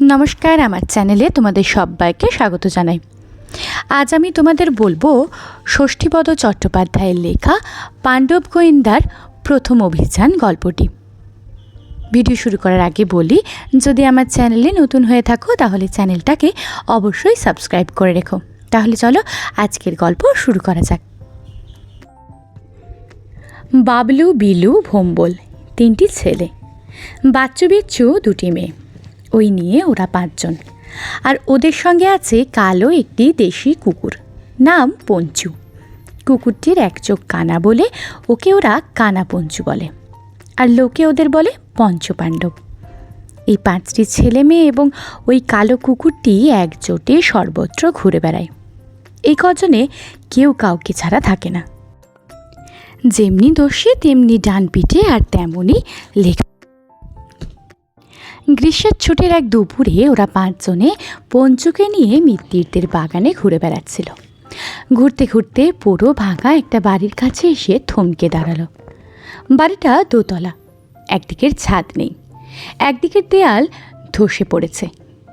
নমস্কার আমার চ্যানেলে তোমাদের সবাইকে স্বাগত জানাই। আজ আমি তোমাদের বলব ষষ্ঠীপদ চট্টোপাধ্যায়ের লেখা পাণ্ডব গোয়েন্দার প্রথম অভিযান গল্পটি। ভিডিও শুরু করার আগে বলি, যদি আমার চ্যানেলে নতুন হয়ে থাকো, তাহলে চ্যানেলটাকে অবশ্যই সাবস্ক্রাইব করে রেখো। তাহলে চলো আজকের গল্প শুরু করা যাক। বাবলু বিলু ভোম্বল, তিনটি ছেলে। বাচ্চু বিচ্ছু, দুটি মেয়ে। ওই নিয়ে ওরা পাঁচজন। আর ওদের সঙ্গে আছে কালো একটি দেশি কুকুর, নাম পঞ্চু। কুকুরটির এক চোখ কানা বলে ওকে ওরা কানা পঞ্চু বলে, আর লোকে ওদের বলে পঞ্চপাণ্ডব। এই পাঁচটি ছেলে মেয়ে এবং ওই কালো কুকুরটি একজোটে সর্বত্র ঘুরে বেড়ায়। এই কজনে কেউ কাউকে ছাড়া থাকে না। যেমনি দোষে, তেমনি ডান পিঠে আর তেমনই লেখা গ্রীষ্মের ছুটির এক দুপুরে ওরা পাঁচজনে পঞ্চুকে নিয়ে মিত্তিরদের বাগানে ঘুরে বেড়াচ্ছিল। ঘুরতে ঘুরতে পুরো ভাঙা একটা বাড়ির কাছে এসে থমকে দাঁড়াল। বাড়িটা দোতলা, একদিকের ছাদ নেই, একদিকের দেয়াল ধসে পড়েছে,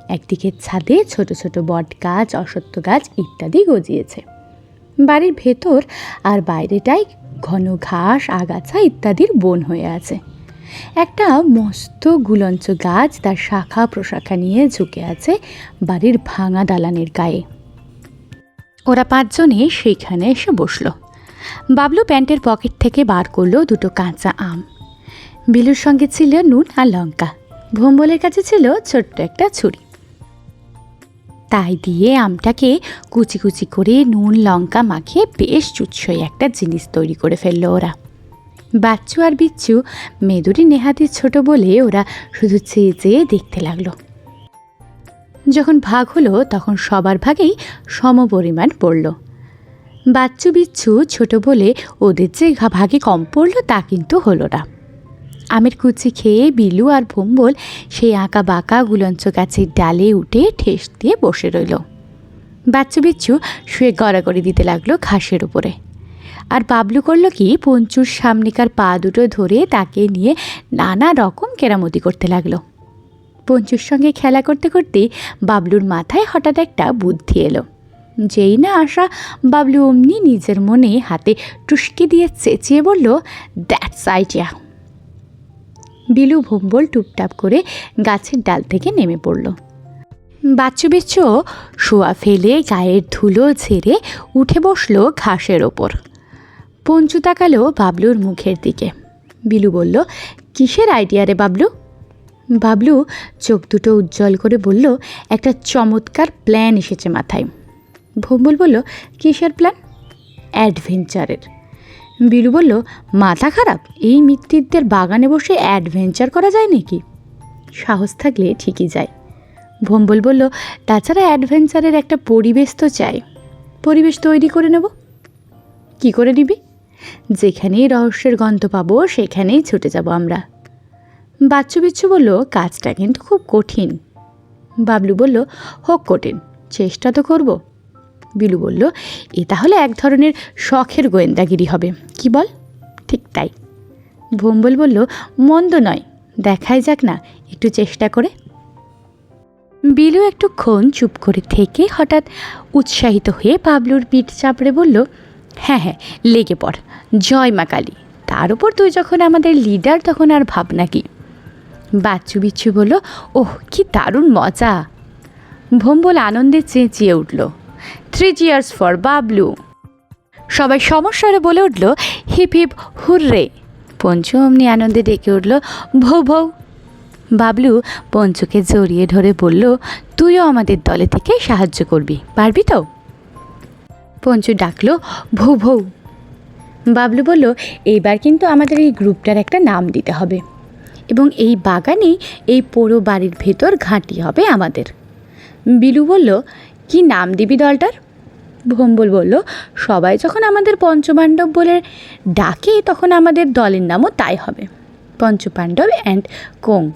একদিকের ছাদে ছোট ছোট বট গাছ অসত্য গাছ ইত্যাদি গজিয়েছে। বাড়ির ভেতর আর বাইরেটাই ঘন ঘাস, আগাছা ইত্যাদির বন হয়ে আছে। একটা মস্ত গুলঞ্চ গাছ তার শাখা প্রশাখা নিয়ে ঝুঁকে আছে বাড়ির ভাঙা দালানের গায়ে। ওরা পাঁচজনে সেইখানে এসে বসল। বাবলু প্যান্টের পকেট থেকে বার করল দুটো কাঁচা আম। বিলুর সঙ্গে ছিল নুন আর লঙ্কা। ভোম্বলের কাছে ছিল ছোট্ট একটা ছুরি। তাই দিয়ে আমটাকে কুচি কুচি করে নুন, লঙ্কা মাখিয়ে বেশ চুচ্ছই একটা জিনিস তৈরি করে ফেলল ওরা। বাচ্চু আর বিচ্ছু, মেদুরি নেহাতি ছোট বলে ওরা শুধু চেয়ে চেয়ে দেখতে লাগল। যখন ভাগ হলো, তখন সবার ভাগেই সমপরিমাণ পড়ল। বাচ্চু বিচ্ছু ছোট বলে ওদের যে ভাগে কম পড়ল, তা কিন্তু হলো না। আমের কুচি খেয়ে বিলু আর ভম্বল সেই আঁকা বাঁকা গুলঞ্চ গাছের ডালে উঠে ঠেস দিয়ে বসে রইল। বাচ্চু বিচ্ছু শুয়ে গড়াগড়ি দিতে লাগল ঘাসের উপরে। আর বাবলু করল কি, পঞ্চুর সামনেকার পা দুটো ধরে তাকে নিয়ে নানা রকম কেরামতি করতে লাগল। পঞ্চুর সঙ্গে খেলা করতে করতে বাবলুর মাথায় হঠাৎ একটা বুদ্ধি এলো। যেই না আসা বাবলু অমনি নিজের মনে হাতে টুসকি দিয়ে চেঁচিয়ে বলল দ্যাটস আইডিয়া বিলু ভম্বল টুপটাপ করে গাছের ডাল থেকে নেমে পড়ল। বাচ্চু বিচ্ছু শোয়া ফেলে গায়ের ধুলো ঝেড়ে উঠে বসল ঘাসের ওপর। পঞ্চু তাকালো বাবলুর মুখের দিকে। বিলু বলল, কিসের আইডিয়া রে বাবলু? বাবলু চোখ দুটো উজ্জ্বল করে বলল, একটা চমৎকার প্ল্যান এসেছে মাথায়। ভম্বল বলল, কিসের প্ল্যান অ্যাডভেঞ্চারের বিলু বলল, মাথা খারাপ? এই মিত্তিরদের বাগানে বসে অ্যাডভেঞ্চার করা যায় নাকি? সাহস থাকলে ঠিকই যায়। ভম্বল বলল, তাছাড়া অ্যাডভেঞ্চারের একটা পরিবেশ তো চাই। পরিবেশ তৈরি করে নেব। কি করে নিবি? যেখানেই রহস্যের গন্ধ পাবো, সেখানেই ছুটে যাব আমরা। বাচ্চু বিচ্ছু বলল, কাজটা কিন্তু খুব কঠিন। বাবলু বলল, হোক কঠিন, চেষ্টা তো করব। বিলু বলল, এ তাহলে এক ধরনের শখের গোয়েন্দাগিরি হবে, কি বল? ঠিক তাই। ভম্বল বলল, মন্দ নয়, দেখাই যাক না, একটু চেষ্টা করে। বিলু একটুক্ষণ চুপ করে থেকে হঠাৎ উৎসাহিত হয়ে পাবলুর পিঠ চাপড়ে বলল হ্যাঁ হ্যাঁ লেগে পড়। জয় মা কালী। তার উপর তুই যখন আমাদের লিডার তখন আর ভাবনা কি? বাচ্চু বিচ্ছু বলল, ওহ, কি দারুণ মজা! ভোম্বল আনন্দে চেঁচিয়ে উঠল থ্রি চিয়ার্স ফর বাবলু! সবাই সমস্যারে বলে উঠল, হিপ হিপ, হুররে! পঞ্চু অমনি আনন্দে ডেকে উঠল, ভৌ ভৌ! বাবলু পঞ্চুকে জড়িয়ে ধরে বলল, তুইও আমাদের দলে থেকে সাহায্য করবি, পারবি তো? পঞ্চু ডাকলো, ভৌ ভৌ। বাবলু বলল, এইবার কিন্তু আমাদের এই গ্রুপটার একটা নাম দিতে হবে এবং এই বাগানেই এই পোড়ো বাড়ির ভেতর ঘাঁটি হবে আমাদের। বিলু বলল, কি নাম দিবি দলটার? ভম্বল বলল, সবাই যখন আমাদের পঞ্চপাণ্ডব বলে ডাকে, তখন আমাদের দলের নামও তাই হবে। পঞ্চপাণ্ডব অ্যান্ড কোং।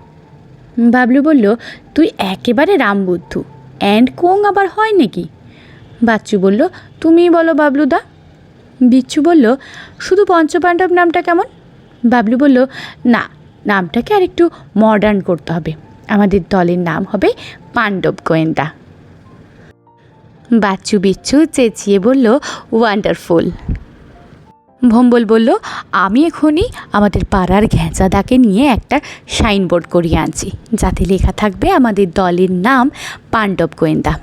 বাবলু বলল, তুই একেবারে রামবুদ্ধু অ্যান্ড কোং আবার হয় নাকি? বাচ্চু বলল, তুমিই বলো বাবলুদা? বিচ্ছু বলল, শুধু পঞ্চপাণ্ডব নামটা কেমন? বাবলু বলল, না, নামটাকে আর একটু মডার্ন করতে হবে। আমাদের দলের নাম হবে পাণ্ডব গোয়েন্দা। বাচ্চু বিচ্ছু চেঁচিয়ে বলল ওয়ান্ডারফুল ভম্বল বলল, আমি এখনই আমাদের পাড়ার ঘেঁচাদাকে নিয়ে একটা সাইনবোর্ড করিয়ে আনছি, যাতে লেখা থাকবে আমাদের দলের নাম পাণ্ডব গোয়েন্দা।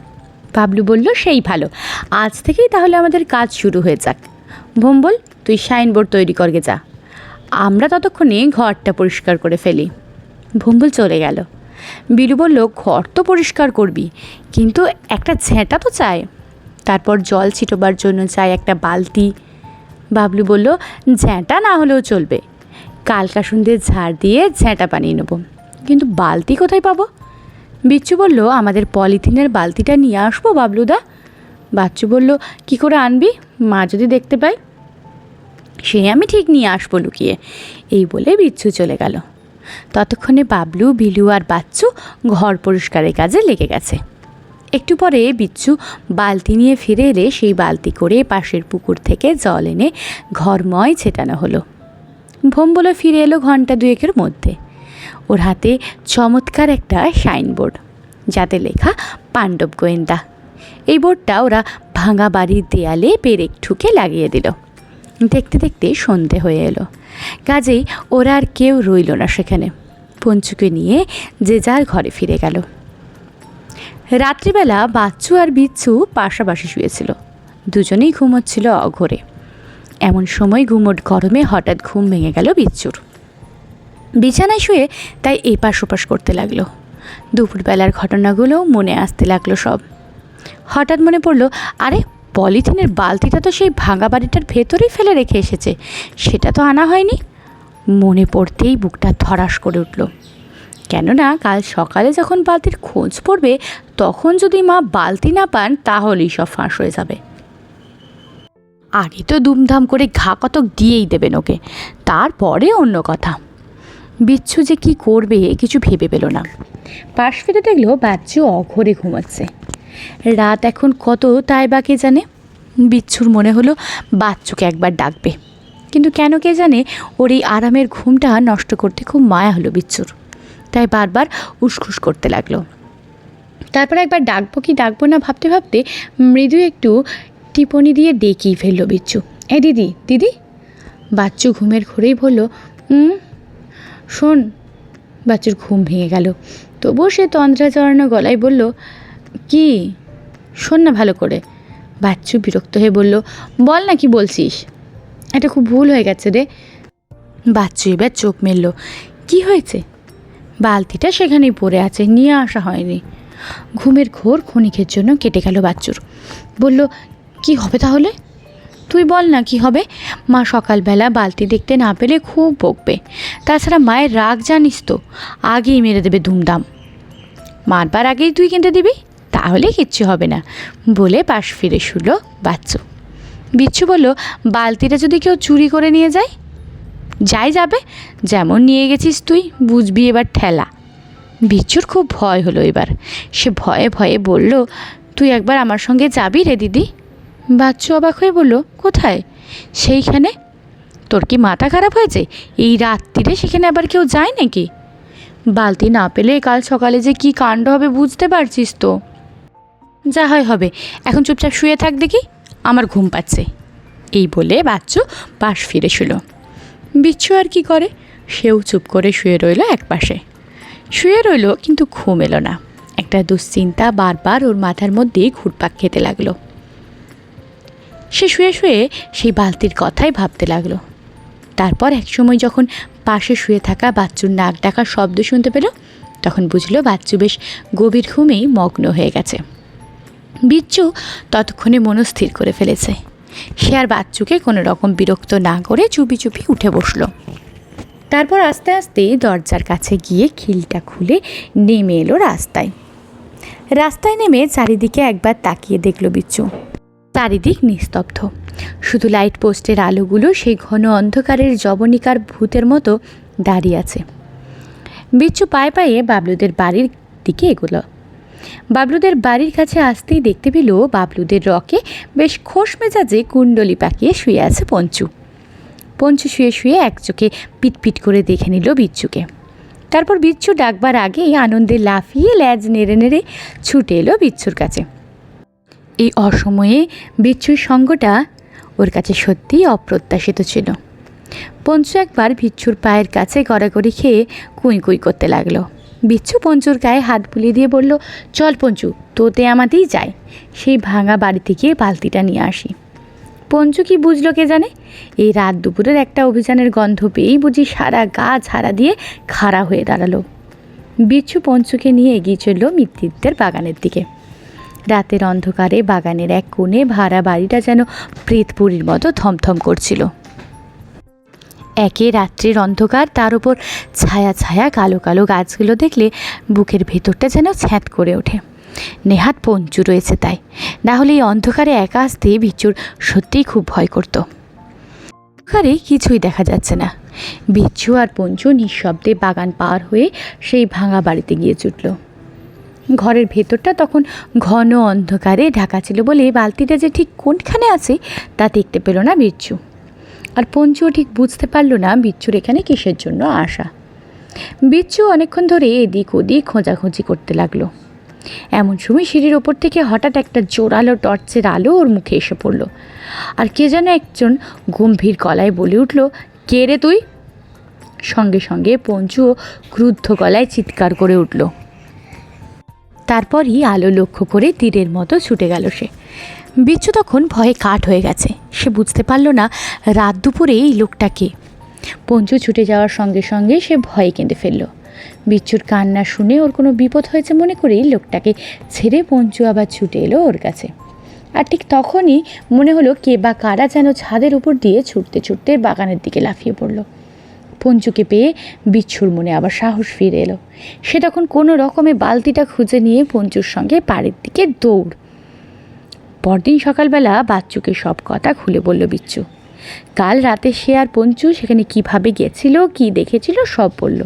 বাবলু বলল, সেই ভালো। আজ থেকেই তাহলে আমাদের কাজ শুরু হয়ে যাক। ভম্বল তুই সাইনবোর্ড তৈরি করগে যা। আমরা ততক্ষণে ঘরটা পরিষ্কার করে ফেলি। ভম্বল চলে গেল। বিলু বলল, ঘর তো পরিষ্কার করবি, কিন্তু একটা ঝেঁটা তো চাই। তারপর জল ছিটোবার জন্য চাই একটা বালতি। বাবলু বলল ঝ্যাঁটা না হলেও চলবে। কালকা সন্ধ্যে ঝাড় দিয়ে ঝ্যাঁটা বানিয়ে নেব। কিন্তু বালতি কোথায় পাবো? বিচ্ছু বলল, আমাদের পলিথিনের বালতিটা নিয়ে আসব বাবলুদা। বাচ্চু বলল, কি করে আনবি? মা যদি দেখতে পাই সে আমি ঠিক নিয়ে আসব লুকিয়ে। এই বলে বিচ্ছু চলে গেল। ততক্ষণে বাবলু, বিলু আর বাচ্চু ঘর পরিষ্কারের কাজে লেগে গেছে। একটু পরে বিচ্ছু বালতি নিয়ে ফিরে এলে সেই বালতি করে পাশের পুকুর থেকে জল এনে ঘরময় ছেটানো হলো। ভোম বলে ফিরে এলো ঘণ্টা দুয়েকের মধ্যে। ওর হাতে চমৎকার একটা সাইনবোর্ড, যাতে লেখা পাণ্ডব গোয়েন্দা। এই বোর্ডটা ওরা ভাঙা বাড়ির দেয়ালে পেরেক ঠুকে লাগিয়ে দিল। দেখতে দেখতে সন্ধে হয়ে এলো। কাজেই ওরা আর কেউ রইল না সেখানে। পঞ্চুকে নিয়ে যে যার ঘরে ফিরে গেল। রাত্রিবেলা বাচ্চু আর বিচ্ছু পাশাপাশি শুয়েছিল। দুজনেই ঘুমোচ্ছিল অঘরে। এমন সময় ঘুমোট গরমে হঠাৎ ঘুম ভেঙে গেল বিচ্ছুর। বিছানায় শুয়ে তাই এপাশ ওপাশ করতে লাগল। দুপুরবেলার ঘটনাগুলো মনে আসতে লাগল সব। হঠাৎ মনে পড়ল, আরে, পলিথিনের বালতিটা তো সেই ভাঙা বাড়িটার ভেতরেই ফেলে রেখে এসেছে, সেটা তো আনা হয়নি। মনে পড়তেই বুকটা ধরাস করে উঠল। কেননা কাল সকালে যখন বালতির খোঁজ পড়বে, তখন যদি মা বালতি না পান, তাহলেই সব ফাঁস হয়ে যাবে। আগে তো দুমধাম করে ঘা কতক দিয়েই দেবেন ওকে, তারপরে অন্য কথা। বিচ্ছু যে কি করবে কিছু ভেবে পেল না। পাশ ফিরে দেখল বাচ্চু অঘরে ঘুমাচ্ছে। রাত এখন কত তাই বা কে জানে? বিচ্ছুর মনে হলো বাচ্চুকে একবার ডাকবে। কিন্তু কেন কে জানে ওর এই আরামের ঘুমটা নষ্ট করতে খুব মায়া হলো বিচ্ছুর। তাই বারবার উসখুস করতে লাগল। তারপর একবার ডাকবো কি ডাকবো না ভাবতে ভাবতে মৃদু একটু টিপনি দিয়ে ডেকেই ফেলল বিচ্ছু। এ দিদি দিদি? বাচ্চু ঘুমের ঘোরেই বলল শোন, বাচ্চুর ঘুম ভেঙে গেল। তবুও সে তন্দ্রা জড়ানো গলায় বলল, কি? শোন না ভালো করে। বাচ্চু বিরক্ত হয়ে বলল, বল না কি বলছিস? এটা খুব ভুল হয়ে গেছে রে। বাচ্চু এবার চোখ মেলল, কি হয়েছে? বালতিটা সেখানেই পড়ে আছে, নিয়ে আসা হয়নি। ঘুমের ঘোর ক্ষণিকের জন্য কেটে গেল বাচ্চুর। বলল, কি হবে তাহলে? তুই বল না কি হবে। মা সকালবেলা বালতি দেখতে না পেলে খুব বকবে। তাছাড়া মায়ের রাগ জানিস তো, আগেই মেরে দেবে ধুমধাম। মারবার আগেই তুই কিনতে দিবি, তাহলে কিচ্ছু হবে না, বলে পাশ ফিরে শুল বাচ্চু। বিচ্ছু বলল, বালতিটা যদি কেউ চুরি করে নিয়ে যায়? যাই যাবে, যেমন নিয়ে গেছিস তুই, বুঝবি এবার ঠেলা। বিচ্ছুর খুব ভয় হলো এবার। সে ভয়ে ভয়ে বলল, তুই একবার আমার সঙ্গে যাবি রে দিদি? বাচ্চু অবাক হয়ে বলল, কোথায়? সেইখানে? তোর কি মাথা খারাপ হয়েছে? এই রাত্রিরে সেখানে আবার কেউ যায় নাকি? বালতি না পেলে কাল সকালে যে কি কাণ্ড হবে বুঝতে পারছিস তো। যা হয় হবে, এখন চুপচাপ শুয়ে থাক দেখি, আমার ঘুম পাচ্ছে। এই বলে বাচ্চু পাশ ফিরে শুল। বিচ্ছু আর কি করে? সেও চুপ করে শুয়ে রইল এক পাশে শুয়ে রইল কিন্তু ঘুম এলো না। একটা দুশ্চিন্তা বারবার ওর মাথার মধ্যেই ঘুরপাক খেতে লাগল। সে শুয়ে শুয়ে সেই বালতির কথাই ভাবতে লাগল। তারপর একসময় যখন পাশে শুয়ে থাকা বাচ্চুর নাক ডাকার শব্দ শুনতে পেল, তখন বুঝলো বাচ্চু বেশ গভীর ঘুমেই মগ্ন হয়ে গেছে। বিচ্ছু ততক্ষণে মনস্থির করে ফেলেছে। সে আর বাচ্চুকে কোনো রকম বিরক্ত না করে চুপি চুপি উঠে বসল। তারপর আস্তে আস্তে দরজার কাছে গিয়ে খিলটা খুলে নেমে এলো রাস্তায়। রাস্তায় নেমে চারিদিকে একবার তাকিয়ে দেখল বিচ্ছু। চারিদিক নিস্তব্ধ। শুধু লাইট পোস্টের আলোগুলো সেই ঘন অন্ধকারের জবনিকার ভূতের মতো দাঁড়িয়ে আছে। বিচ্ছু পায়ে পায়ে বাবলুদের বাড়ির দিকে এগোলো। বাবলুদের বাড়ির কাছে আসতেই দেখতে পেল বাবলুদের রকে বেশ খোশ মেজাজে কুণ্ডলি পাকিয়ে শুয়ে আছে পঞ্চু। পঞ্চু শুয়ে শুয়ে এক চোখে পিটপিট করে দেখে নিল বিচ্ছুকে। তারপর বিচ্ছু ডাকবার আগেই আনন্দে লাফিয়ে ল্যাজ নেড়ে নেড়ে ছুটে এলো বিচ্ছুর কাছে। এই অসময়ে বিচ্ছুর সঙ্গটা ওর কাছে সত্যিই অপ্রত্যাশিত ছিল। পঞ্চু একবার বিচ্ছুর পায়ের কাছে গড়াগড়ি খেয়ে কুই কুই করতে লাগল। বিচ্ছু পঞ্চুর গায়ে হাত বুলিয়ে দিয়ে বলল, চল পঞ্চু, তোতে আমাতেই যাই। সেই ভাঙা বাড়িতে গিয়ে বালতিটা নিয়ে আসি। পঞ্চু কি বুঝলো কে জানে? এই রাত দুপুরের একটা অভিযানের গন্ধ পেয়েই বুঝি সারা গা ঝাড়া দিয়ে খাড়া হয়ে দাঁড়াল। বিচ্ছু পঞ্চুকে নিয়ে এগিয়ে চলল মিত্তিরদের বাগানের দিকে। রাতের অন্ধকারে বাগানের এক কোণে ভাড়া বাড়িটা যেন প্রেতপুরীর মতো থমথম করছিল। একে রাত্রির অন্ধকার, তার উপর ছায়া ছায়া কালো কালো গাছগুলো দেখলে বুকের ভেতরটা যেন ছ্যাঁত করে ওঠে। নেহাত পঞ্চু রয়েছে তাই। না হলে এই অন্ধকারে একা আসতে বিচ্ছুর সত্যিই খুব ভয় করতো। অন্ধকারে কিছুই দেখা যাচ্ছে না। বিচ্ছু আর পঞ্চু নিঃশব্দে বাগান পার হয়ে সেই ভাঙা বাড়িতে গিয়ে ছুটল ঘরের ভেতরটা তখন ঘন অন্ধকারে ঢাকা ছিল বলে বালতিটা যে ঠিক কোনখানে আছে তা দেখতে পেল না বিচ্ছু। আর পঞ্চুও ঠিক বুঝতে পারল না বিচ্ছুর এখানে কিসের জন্য আসা। বিচ্ছু অনেকক্ষণ ধরে এদিক ওদিক খোঁজাখুঁজি করতে লাগল। এমন সময় সিঁড়ির ওপর থেকে হঠাৎ একটা জোরালো টর্চের আলো ওর মুখে এসে পড়ল। আর কে যেন একজন গম্ভীর গলায় বলে উঠল, কে রে তুই? সঙ্গে সঙ্গে পঞ্চুও ক্রুদ্ধ গলায় চিৎকার করে উঠল। তারপরই আলো লক্ষ্য করে তীরের মতো ছুটে গেল সে। বিচ্ছু তখন ভয়ে কাঠ হয়ে গেছে। সে বুঝতে পারল না রাত দুপুরে এই লোকটাকে পঞ্চু ছুটে যাওয়ার সঙ্গে সঙ্গে সে ভয়ে কেঁদে ফেলল। বিচ্ছুর কান্না শুনে ওর কোনো বিপদ হয়েছে মনে করেই লোকটাকে ছেড়ে পঞ্চু আবার ছুটে এলো ওর কাছে। আর ঠিক তখনই মনে হলো কে বা কারা যেন ছাদের উপর দিয়ে ছুটতে ছুটতে বাগানের দিকে লাফিয়ে পড়ল। পঞ্চুকে পেয়ে বিচ্ছুর মনে আবার সাহস ফিরে এলো। সে তখন কোনো রকমে বালতিটা খুঁজে নিয়ে পঞ্চুর সঙ্গে পাড়ের দিকে দৌড়। পরদিন সকালবেলা বাচ্চুকে সব কথা খুলে বলল বিচ্ছু। কাল রাতে সে আর পঞ্চু সেখানে কীভাবে গেছিল কি দেখেছিল সব বলল।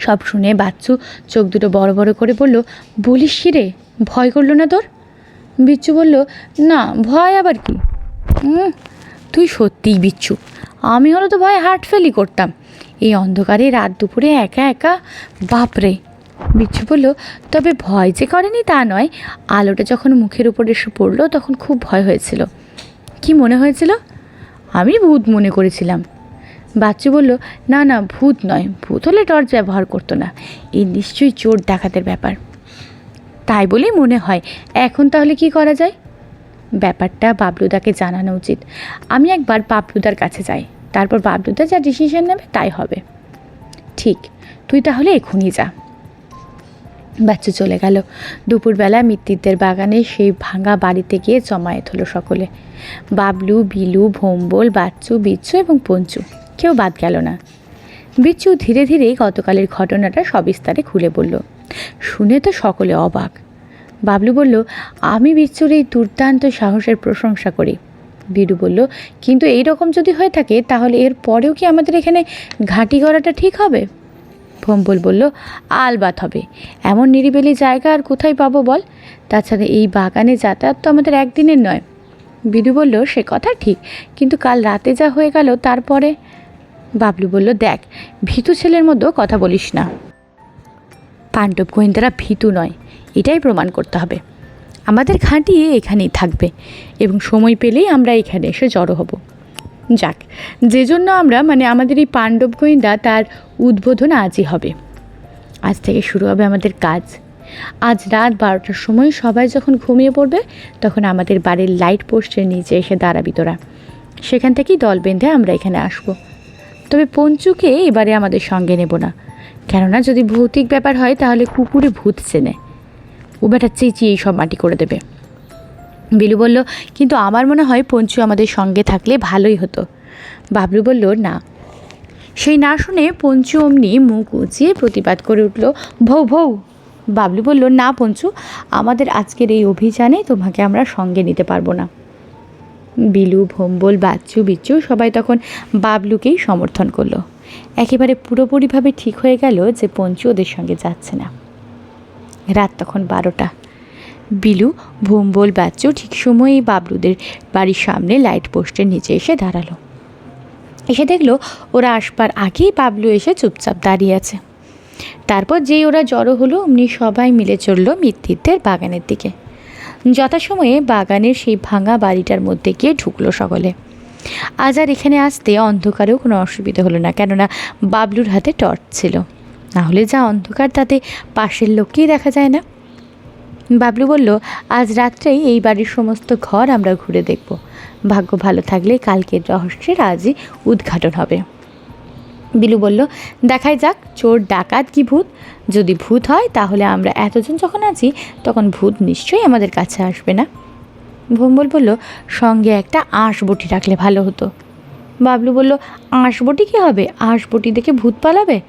সব শুনে বাচ্চু চোখ দুটো বড় বড় করে বলল বলিস রে ভয় করল না তোর? বিচ্ছু বলল না ভয় আবার কি? "উম, তুই সত্যিই বিচ্ছু আমি হলো তো ভয় হার্ট ফেলই করতাম। এই অন্ধকারে রাত দুপুরে একা একা, বাপরে। বিচ্ছু বলল, তবে ভয় যে করেনি তা নয়। আলোটা যখন মুখের উপর এসে পড়ল, তখন খুব ভয় হয়েছিল। কি মনে হয়েছিল? আমি ভূত মনে করেছিলাম। বাচ্চু বলল, না না, ভূত নয়। ভূত হলে টর্চ ব্যবহার করতো না। এই নিশ্চয়ই চোর ডাকাতের ব্যাপার। তাই বলেই মনে হয়, এখন তাহলে কি করা যায়? ব্যাপারটা বাবলুদাকে জানানো উচিত। আমি একবার বাবলুদার কাছে যাই। তারপর বাবলুদা যা ডিসিশন নেবে তাই হবে। ঠিক, তুই তাহলে এখনই যা। বাচ্চা চলে গেল। দুপুরবেলা মিত্তিরদের বাগানে সেই ভাঙা বাড়িতে গিয়ে জমায়েত হলো সকলে। বাবলু, বিলু, ভোম্বল, বাচ্চু, বিচ্ছু এবং পঞ্চু। কেউ বাদ গেল না। বিচ্ছু ধীরে ধীরে গতকালের ঘটনাটা সবিস্তারে খুলে বলল। শুনে তো সকলে অবাক। বাবলু বলল, আমি বিচ্ছুর এই দুর্দান্ত সাহসের প্রশংসা করি। বিরু বলল, কিন্তু এই রকম যদি হয়ে থাকে, তাহলে এর পরেও কি আমাদের এখানে ঘাঁটি করাটা ঠিক হবে? ভম্বল বলল আলবাত হবে। এমন নিরিবিলি জায়গা আর কোথায় পাবো বল? তাছাড়া এই বাগানে যাতায়াত তো আমাদের একদিনের নয়। বিদু বলল, সে কথা ঠিক, কিন্তু কাল রাতে যা হয়ে গেল, তারপরে? বাবলু বলল, দেখ, ভীতু ছেলের মতো কথা বলিস না। পাণ্ডব গোয়েন্দারা ভীতু নয়, এটাই প্রমাণ করতে হবে। আমাদের ঘাঁটি এখানেই থাকবে এবং সময় পেলেই আমরা এখানে এসে জড়ো হব। যাক, যে জন্য আমরা মানে আমাদের এই পাণ্ডব গোয়েন্দা তার উদ্বোধন আজই হবে। আজ থেকে শুরু হবে আমাদের কাজ। আজ রাত বারোটার সময় সবাই যখন ঘুমিয়ে পড়বে, তখন আমাদের বাড়ির লাইট পোস্টের নিচে এসে দাঁড়াবি তোরা। সেখান থেকেই দল বেঁধে আমরা এখানে আসব। তবে পঞ্চুকে এবারে আমাদের সঙ্গে নেব না। কেননা যদি ভৌতিক ব্যাপার হয়, তাহলে কুকুরে ভূত চেনে। ও বেটা চেঁচিয়ে সব মাটি করে দেবে। বিলু বলল, কিন্তু আমার মনে হয় পঞ্চু আমাদের সঙ্গে থাকলে ভালোই হতো। বাবলু বলল, না। সেই না শুনে পঞ্চু অমনি মুখ উঁচিয়ে প্রতিবাদ করে উঠল, ভৌ ভৌ। বাবলু বলল, না পঞ্চু, আমাদের আজকের এই অভিযানে তোমাকে আমরা সঙ্গে নিতে পারব না। বিলু, ভম্বল, বাচ্চু, বিচ্চু সবাই তখন বাবলুকেই সমর্থন করল। একেবারে পুরোপুরিভাবে ঠিক হয়ে গেল যে পঞ্চু ওদের সঙ্গে যাচ্ছে না। রাত তখন বারোটা। বিলু ভোম্বল বাচ্চু ঠিক সময়েই বাবলুদের বাড়ির সামনে লাইট পোস্টের নিচে এসে দাঁড়াল। এসে দেখল ওরা আসবার আগেই বাবলু এসে চুপচাপ দাঁড়িয়ে আছে। তারপর যেই ওরা জড়ো হলো, অমনি সবাই মিলে চলল মিত্তিরদের বাগানের দিকে। যথাসময়ে বাগানের সেই ভাঙা বাড়িটার মধ্যে গিয়ে ঢুকলো সকলে। আজ আর এখানে আসতে অন্ধকারেও কোনো অসুবিধা হলো না, কেননা বাবলুর হাতে টর্চ ছিল। নাহলে যা অন্ধকার, তাতে পাশের লোককেই দেখা যায় না। বাবলু বলল, আজ রাত্রেই এই বাড়ির সমস্ত ঘর আমরা ঘুরে দেখব। ভাগ্য ভালো থাকলে কালকের রহস্যের আজই উদ্ঘাটন হবে। বিলু বলল, দেখাই যাক, চোর, ডাকাত কি ভূত? যদি ভূত হয়, তাহলে আমরা এতজন যখন আছি, তখন ভূত নিশ্চয়ই আমাদের কাছে আসবে না? ভম্বল বলল, সঙ্গে একটা আঁশ বটি রাখলে ভালো হতো। বাবলু বলল আঁশ বটি কী হবে? আঁশ বটি দেখে ভূত পালাবে?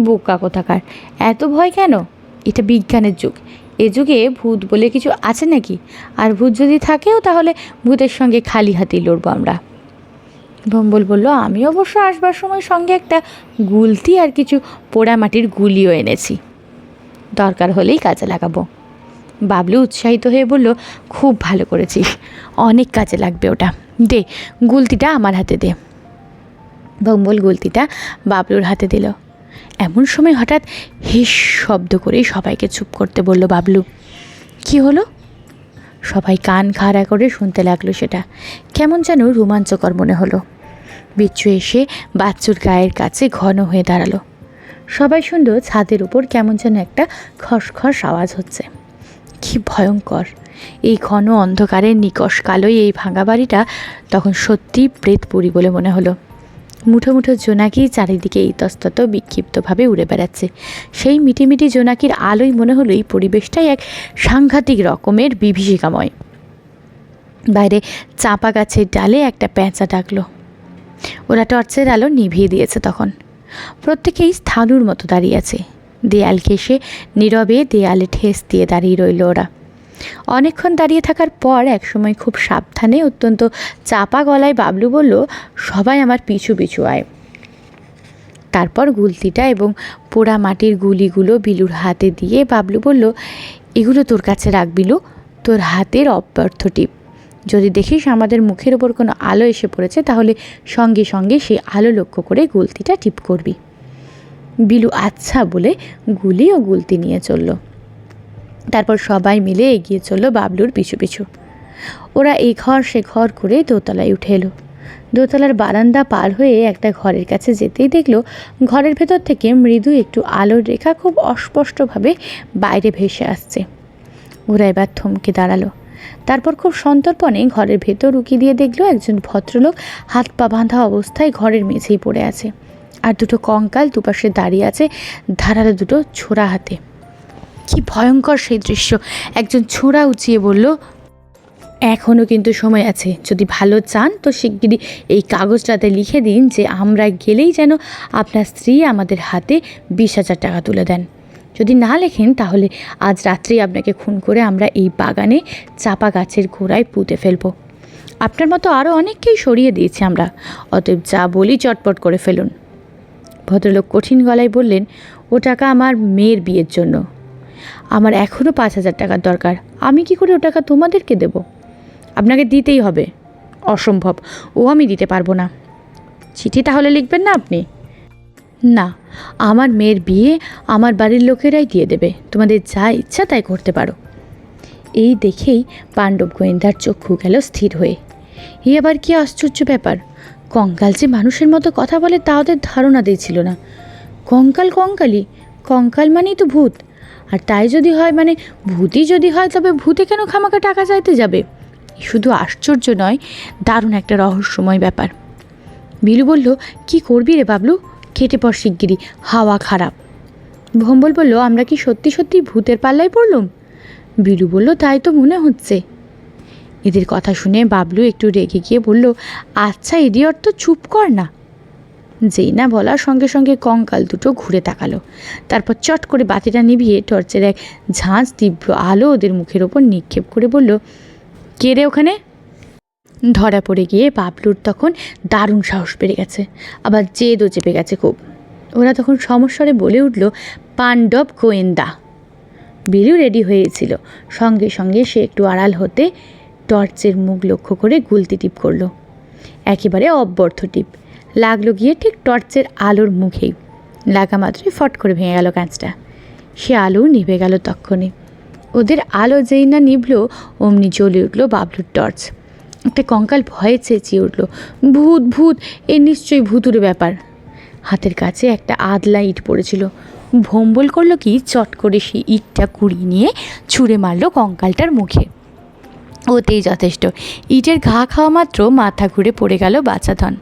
বোকা কোথাকার। এত ভয় কেন? এটা বিজ্ঞানের যুগ। এ যুগে ভূত বলে কিছু আছে নাকি? আর ভূত যদি থাকেও তাহলে ভূতের সঙ্গে খালি হাতেই লড়বো আমরা। ভম্বল বলল, আমি অবশ্য আসবার সময় সঙ্গে একটা গুলতি আর কিছু পোড়ামাটির গুলিও এনেছি। দরকার হলেই কাজে লাগাবো। বাবলু উৎসাহিত হয়ে বলল, খুব ভালো করেছিস। অনেক কাজে লাগবে ওটা। দে, গুলতিটা আমার হাতে দে। ভম্বল গুলতিটা বাবলুর হাতে দিল। এমন সময় হঠাৎ হিস শব্দ করেই সবাইকে চুপ করতে বলল বাবলু, কি হলো? সবাই কান খাড়া করে শুনতে লাগল সেটা। কেমন যেন রোমাঞ্চকর মনে হলো। বিচ্ছু এসে বাচ্চুর গায়ের কাছে ঘন হয়ে দাঁড়াল। সবাই শুনল ছাদের উপর কেমন যেন একটা খসখস আওয়াজ হচ্ছে। কি ভয়ঙ্কর! এই ঘন অন্ধকারের নিকষ কালোই এই ভাঙা বাড়িটা তখন সত্যি প্রেতপুরী বলে মনে হলো। মুঠো মুঠো জোনাকি চারিদিকে ইতস্তত বিক্ষিপ্তভাবে উড়ে বেড়াচ্ছে। সেই মিটিমিটি জোনাকির আলোয় মনে হলো এই পরিবেশটাই এক সাংঘাতিক রকমের বিভীষিকাময়। বাইরে চাপা গাছের ডালে একটা প্যাঁচা ডাকলো। ওরা টর্চের আলো নিভিয়ে দিয়েছে তখন। প্রত্যেকেই স্থানুর মতো দাঁড়িয়ে আছে। দেয়াল ঘেঁষে নীরবে দেয়ালে ঠেস দিয়ে দাঁড়িয়ে রইল ওরা। অনেকক্ষণ দাঁড়িয়ে থাকার পর একসময় খুব সাবধানে অত্যন্ত চাপা গলায় বাবলু বলল, সবাই আমার পিছু পিছু আয়। তারপর গুলতিটা এবং পোড়া মাটির গুলিগুলো বিলুর হাতে দিয়ে বাবলু বলল, এগুলো তোর কাছে রাখ বিলু তোর হাতের অব্যর্থ টিপ। যদি দেখিস আমাদের মুখের ওপর কোনো আলো এসে পড়েছে, তাহলে সঙ্গে সঙ্গে সেই আলো লক্ষ্য করে গুলতিটা টিপ করবি। বিলু আচ্ছা বলে গুলি ও গুলতি নিয়ে চলল। তারপর সবাই মিলে এগিয়ে চলল বাবলুর পিছু পিছু। ওরা এই ঘর সে ঘর করে দোতলায় উঠে এলো। দোতলার বারান্দা পার হয়ে একটা ঘরের কাছে যেতেই দেখল ঘরের ভেতর থেকে মৃদু একটু আলোর রেখা খুব অস্পষ্টভাবে বাইরে ভেসে আসছে। ওরা এবার থমকে দাঁড়াল। তারপর খুব সন্তর্পণে ঘরের ভেতর উকি দিয়ে দেখল একজন ভদ্রলোক হাত পা বাঁধা অবস্থায় ঘরের মেঝেই পড়ে আছে। আর দুটো কঙ্কাল দুপাশে দাঁড়িয়ে আছে ধারালো দুটো ছোড়া হাতে। কি ভয়ঙ্কর সেই দৃশ্য। একজন ছোড়া উঁচিয়ে বলল এখনও কিন্তু সময় আছে। যদি ভালো চান, তো শিগগিরই এই কাগজটাতে লিখে দিন যে আমরা গেলেই যেন আপনার স্ত্রী আমাদের হাতে বিশ হাজার টাকা তুলে দেন। যদি না লেখেন, তাহলে আজ রাত্রেই আপনাকে খুন করে আমরা এই বাগানে চাপা গাছের গোড়ায় পুঁতে ফেলব। আপনার মতো আরও অনেককেই সরিয়ে দিয়েছি আমরা। অতএব যা বলি চটপট করে ফেলুন। ভদ্রলোক কঠিন গলায় বললেন, ও টাকা আমার মেয়ের বিয়ের জন্য। আমার এখনও পাঁচ হাজার টাকার দরকার। আমি কি করে ও টাকা তোমাদেরকে দেব? আপনাকে দিতেই হবে। অসম্ভব। ও আমি দিতে পারব না। চিঠি তাহলে লিখবেন না আপনি? না, আমার মেয়ের বিয়ে আমার বাড়ির লোকেরাই দিয়ে দেবে। তোমাদের যা ইচ্ছা তাই করতে পারো। এই দেখেই পাণ্ডব গোয়েন্দার চক্ষু গেল স্থির হয়ে। এই আবার কি আশ্চর্য ব্যাপার? কঙ্কাল যে মানুষের মতো কথা বলে তা ওদের ধারণা দিয়েছিল না। কঙ্কাল কঙ্কালই কঙ্কাল মানেই তো ভূত। আর তাই যদি হয় মানে ভূতই যদি হয়, তবে ভূতে কেন খামাকা টাকা চাইতে যাবে? শুধু আশ্চর্য নয়, দারুণ একটা রহস্যময় ব্যাপার। বিলু বলল, কি করবি রে বাবলু? কেটে পর শিগগিরি হাওয়া খারাপ। ভম্বল বলল, আমরা কি সত্যি সত্যি ভূতের পাল্লায় পড়লুম? বিলু বলল, তাই তো মনে হচ্ছে। এদের কথা শুনে বাবলু একটু রেগে গিয়ে বলল আচ্ছা ইডিয়ট, তো চুপ কর না। যেই না বলার সঙ্গে সঙ্গে কঙ্কাল দুটো ঘুরে তাকালো। তারপর চট করে বাতিটা নিভিয়ে টর্চের এক ঝাঁঝ তীব্র আলো ওদের মুখের ওপর নিক্ষেপ করে বলল, কে রে ওখানে? ধরা পড়ে গিয়ে বাবলুর তখন দারুণ সাহস বেড়ে গেছে, আবার জেদও চেপে গেছে খুব। ওরা তখন সমস্যারে বলে উঠল, পাণ্ডব গোয়েন্দা। বিলু রেডি হয়েছিল। সঙ্গে সঙ্গে সে একটু আড়াল হতে টর্চের মুখ লক্ষ্য করে গুলতি টিপ করল। একেবারে অব্যর্থ টিপ। লাগল গিয়ে ঠিক টর্চের আলোর মুখেই। লাগা মাত্রই ফট করে ভেঙে গেল কাঁচটা। সে আলো নিভে গেল তক্ষণে। ওদের আলো যেই না নিভল, অমনি জ্বলে উঠল বাবলুর টর্চ। একটা কঙ্কাল ভয়ে চেঁচিয়ে উঠল, ভূত ভূত, এ নিশ্চয়ই ভূতুর ব্যাপার। হাতের কাছে একটা আদলা ইট পড়েছিল। ভম্বল করল কি, চট করে সেই ইটটা কুড়িয়ে নিয়ে ছুঁড়ে মারল কঙ্কালটার মুখে। ওতেই যথেষ্ট। ইটের ঘা খাওয়া মাত্র মাথা ঘুরে পড়ে গেল বাচ্চাধন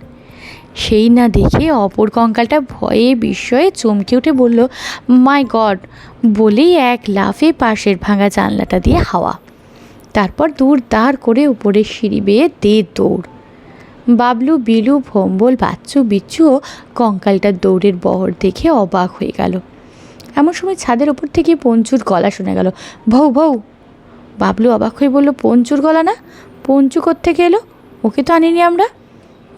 সেই না দেখে অপর কঙ্কালটা ভয়ে বিস্ময়ে চমকে উঠে বলল, মাই গড, বলেই এক লাফে পাশের ভাঙা জানলাটা দিয়ে হাওয়া। তারপর দূর দাঁড় করে উপরে সিঁড়ি বেয়ে দে দৌড়। বাবলু, বিলু, ভম্বল, বাচ্চু বিচ্চুও কঙ্কালটার দৌড়ের বহর দেখে অবাক হয়ে গেল। এমন সময় ছাদের ওপর থেকে পঞ্চুর গলা শোনা গেল ভৌ ভৌ বাবলু অবাক হয়ে বলল, পঞ্চুর গলা না? পঞ্চু কোত্থেকে এলো? ওকে তো আনিনি আমরা।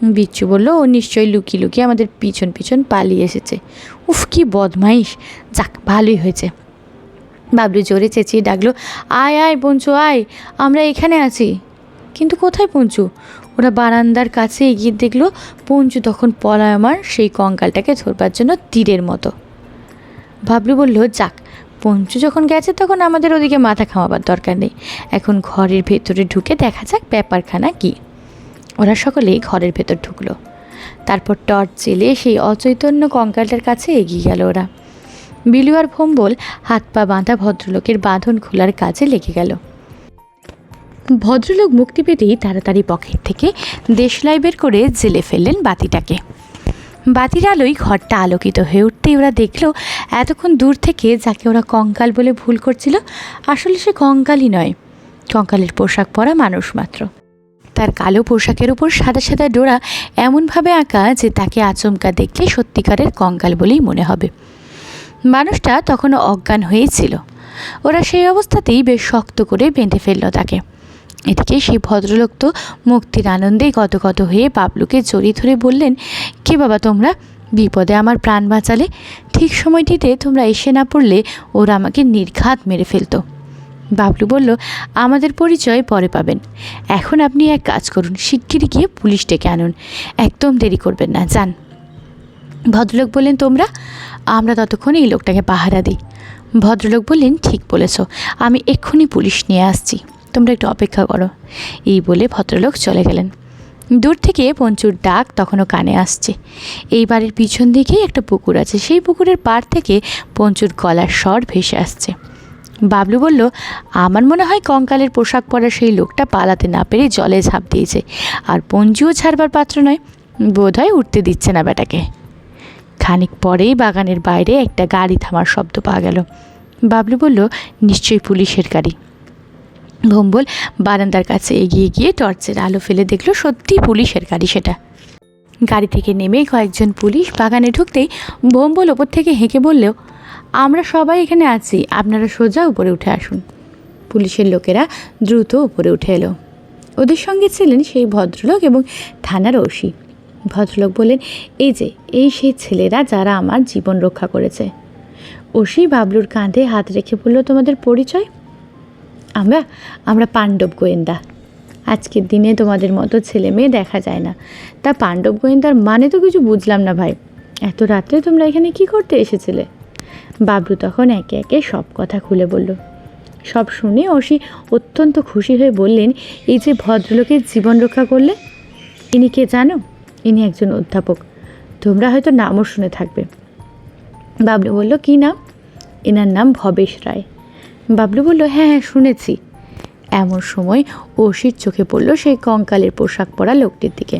বিচ্ছু বলল, ও নিশ্চয়ই লুকিয়ে লুকিয়ে আমাদের পিছন পিছন পালিয়ে এসেছে। উফ, কি বদমাইশ। যাক, ভালোই হয়েছে। বাবলু জোরে চেঁচিয়ে ডাকলো, আয় আয় পঞ্চু, আয়, আমরা এখানে আছি। কিন্তু কোথায় পঞ্চু? ওরা বারান্দার কাছে এগিয়ে দেখল, পঞ্চু তখন পলায়মার সেই কঙ্কালটাকে ধরবার জন্য তীরের মতো। বাবলু বলল, যাক, পঞ্চু যখন গেছে তখন আমাদের ওদিকে মাথা খামাবার দরকার নেই। এখন ঘরের ভেতরে ঢুকে দেখা যাক ব্যাপারখানা কী। ওরা সকলেই ঘরের ভেতর ঢুকলো। তারপর টর্চ জেলে সেই অচৈতন্য কঙ্কালটার কাছে এগিয়ে গেল ওরা। বিলু আর ভম্বল হাত পা বাঁধা ভদ্রলোকের বাঁধন খোলার কাজে লেগে গেল। ভদ্রলোক মুক্তি পেতেই তাড়াতাড়ি পকেট থেকে দেশলাই বের করে জেলে ফেললেন বাতিটাকে। বাতির আলোয় ঘরটা আলোকিত হয়ে উঠতেই ওরা দেখল, এতক্ষণ দূর থেকে যাকে ওরা কঙ্কাল বলে ভুল করছিল, আসলে সে কঙ্কালই নয়। কঙ্কালের পোশাক পরা মানুষ মাত্র। তার কালো পোশাকের উপর সাদা সাদা ডোরা এমনভাবে আঁকা যে তাকে আচমকা দেখলে সত্যিকারের কঙ্কাল বলেই মনে হবে। মানুষটা তখনও অজ্ঞান হয়েছিল। ওরা সেই অবস্থাতেই বেশ শক্ত করে বেঁধে ফেলল তাকে। এদিকে সেই ভদ্রলোক তো মুক্তির আনন্দে গতগত হয়ে বাবলুকে জড়িয়ে ধরে বললেন, কে বাবা তোমরা? বিপদে আমার প্রাণ বাঁচালে। ঠিক সময়টিতে তোমরা এসে না পড়লে ওরা আমাকে নির্ঘাত মেরে ফেলতো। বাবলু বলল, আমাদের পরিচয় পরে পাবেন। এখন আপনি এক কাজ করুন, শিগগিরই গিয়ে পুলিশ ডেকে আনুন। একদম দেরি করবেন না, যান। ভদ্রলোক বললেন, তোমরা? আমরা ততক্ষণ এই লোকটাকে পাহারা দিই। ভদ্রলোক বললেন, ঠিক বলেছ, আমি এক্ষুনি পুলিশ নিয়ে আসছি। তোমরা একটু অপেক্ষা করো। এই বলে ভদ্রলোক চলে গেলেন। দূর থেকে পঞ্চুর ডাক তখনও কানে আসছে। এই বাড়ির পিছন দিকেই একটা পুকুর আছে। সেই পুকুরের পাড় থেকে পঞ্চুর গলার স্বর ভেসে আসছে। বাবলু বলল, আমার মনে হয় কঙ্কালের পোশাক পরা সেই লোকটা পালাতে না পেরে জলে ঝাঁপ দিয়েছে। আর পঞ্জুও ছাড়বার পাত্র নয়, বোধহয় উঠতে দিচ্ছে না বেটাকে খানিক পরেই বাগানের বাইরে একটা গাড়ি থামার শব্দ পাওয়া গেল। বাবলু বলল, নিশ্চয়ই পুলিশের গাড়ি। ভম্বল বারান্দার কাছে এগিয়ে গিয়ে টর্চের আলো ফেলে দেখল, সত্যি পুলিশের গাড়ি সেটা। গাড়ি থেকে নেমে কয়েকজন পুলিশ বাগানে ঢুকতেই ভম্বল ওপর থেকে হেঁকে বললেও আমরা সবাই এখানে আছি। আপনারা সোজা উপরে উঠে আসুন। পুলিশের লোকেরা দ্রুত উপরে উঠে এলো। ওদের সঙ্গে ছিলেন সেই ভদ্রলোক এবং থানার ওসি। ভদ্রলোক বললেন, এই যে, এই সেই ছেলেরা যারা আমার জীবন রক্ষা করেছে। ওসি বাবলুর কাঁধে হাত রেখে বলল, তোমাদের পরিচয়? আমরা আমরা পাণ্ডব গোয়েন্দা। আজকের দিনে তোমাদের মতো ছেলে মেয়ে দেখা যায় না। তা পাণ্ডব গোয়েন্দার মানে তো কিছু বুঝলাম না ভাই। এত রাত্রে তোমরা এখানে কি করতে এসেছিলে? বাবলু তখন একে একে সব কথা খুলে বলল। সব শুনে অসি অত্যন্ত খুশি হয়ে বললেন, এই যে ভদ্রলোকের জীবন রক্ষা করলে, ইনি কে জানো? ইনি একজন অধ্যাপক। তোমরা হয়তো নামও শুনে থাকবে। বাবলু বলল, কী নাম? এনার নাম ভবেশ রায়। বাবলু বলল হ্যাঁ হ্যাঁ শুনেছি। এমন সময় অসির চোখে পড়ল সেই কঙ্কালের পোশাক পরা লোকটির দিকে।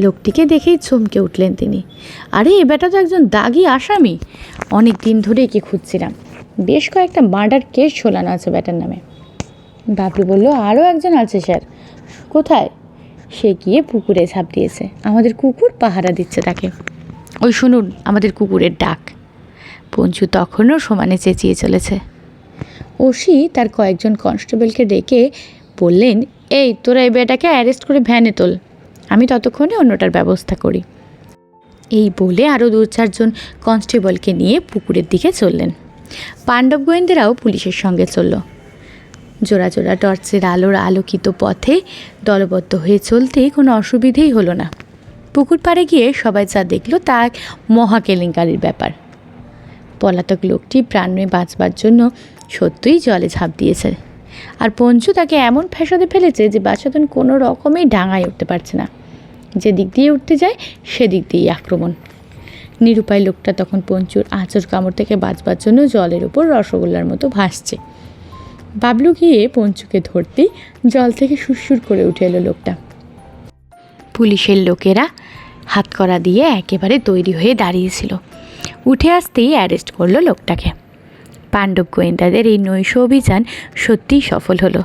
লোকটিকে দেখেই চমকে উঠলেন তিনি। আরে, এ বেটা তো একজন দাগি আসামি। অনেক দিন ধরে একে খুঁজছিলাম। বেশ কয়েকটা মার্ডার কেস ঝোলানো আছে ব্যাটার নামে। বাবলু বলল আরও একজন আছে, স্যার। কোথায়? সে গিয়ে পুকুরে ঝাঁপ দিয়েছে। আমাদের কুকুর পাহারা দিচ্ছে তাকে। ওই শুনুন, আমাদের কুকুরের ডাক। পঞ্চু তখনও সমানে চেঁচিয়ে চলেছে। ওসি তার কয়েকজন কনস্টেবলকে ডেকে বললেন, এই, তোরা এই বেটাকে অ্যারেস্ট করে ভ্যানে তোল। আমি ততক্ষণে অন্যটার ব্যবস্থা করি। এই বলে আরও দু চারজন কনস্টেবলকে নিয়ে পুকুরের দিকে চললেন। পাণ্ডব গোয়েন্দারাও পুলিশের সঙ্গে চলল। জোড়া জোড়া টর্চের আলোর আলোকিত পথে দলবদ্ধ হয়ে চলতে কোনো অসুবিধেই হলো না। পুকুর পাড়ে গিয়ে সবাই যা দেখল তা এক মহা কেলেঙ্কারির ব্যাপার। পলাতক লোকটি প্রাণে বাঁচবার জন্য সত্যিই জলে ঝাঁপ দিয়েছে। আর পঞ্চু তাকে এমন ফ্যাসাদে ফেলেছে যে বাচ্চাতন কোনো রকমেই ডাঙায় উঠতে পারছে না। যে দিক দিয়ে উঠতে যায় সেদিক দিয়েই আক্রমণ। নিরুপায় লোকটা তখন পঞ্চুর আঁচড় কামড় থেকে বাঁচবার জন্য জলের উপর রসগোল্লার মতো ভাসছে। বাবলু গিয়ে পঞ্চুকে ধরতেই জল থেকে সুরসুর করে উঠে এলো লোকটা। পুলিশের লোকেরা হাতকড়া দিয়ে একেবারে তৈরি হয়ে দাঁড়িয়েছিল। উঠে আসতেই অ্যারেস্ট করল লোকটাকে। পাণ্ডব গোয়েন্দাদের এই নৈশ অভিযান সত্যিই সফল হলো।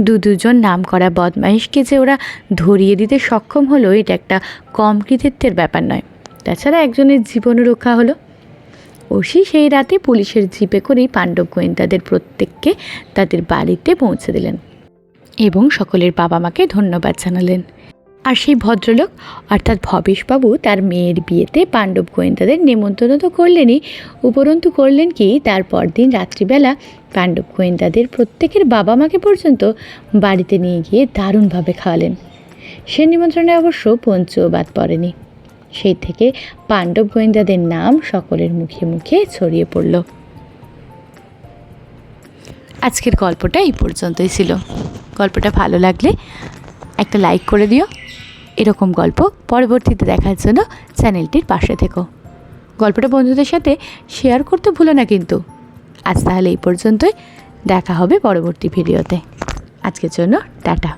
দু দুজন নাম করা বদমাইশকে যে ওরা ধরিয়ে দিতে সক্ষম হলো, এটা একটা কম কৃতিত্বের ব্যাপার নয়। তাছাড়া একজনের জীবন রক্ষা হলো। ওসি সেই রাতে পুলিশের জিপে করেই পাণ্ডব গোয়েন্দাদের প্রত্যেককে তাদের বাড়িতে পৌঁছে দিলেন এবং সকলের বাবা মাকে ধন্যবাদ জানালেন। আর সেই ভদ্রলোক, অর্থাৎ ভবেশবাবু, তার মেয়ের বিয়েতে পাণ্ডব গোয়েন্দাদের নেমন্তন্ন তো করলেনই। উপরন্তু করলেন কি, তার পরদিন রাত্রিবেলা পাণ্ডব গোয়েন্দাদের প্রত্যেকের বাবা মাকে পর্যন্ত বাড়িতে নিয়ে গিয়ে দারুণভাবে খাওয়ালেন। সে নিমন্ত্রণে অবশ্য পঞ্চও বাদ পড়েনি। সেই থেকে পাণ্ডব গোয়েন্দাদের নাম সকলের মুখে মুখে ছড়িয়ে পড়ল। আজকের গল্পটা এই পর্যন্তই ছিল। গল্পটা ভালো লাগলে একটা লাইক করে দিও। এরকম গল্প পরবর্তীতে দেখার জন্য চ্যানেলটির পাশে থেকো। গল্পটা বন্ধুদের সাথে শেয়ার করতে ভুলো না কিন্তু। আজ তাহলে এই পর্যন্তই। দেখা হবে পরবর্তী ভিডিওতে। আজকের জন্য টাটা।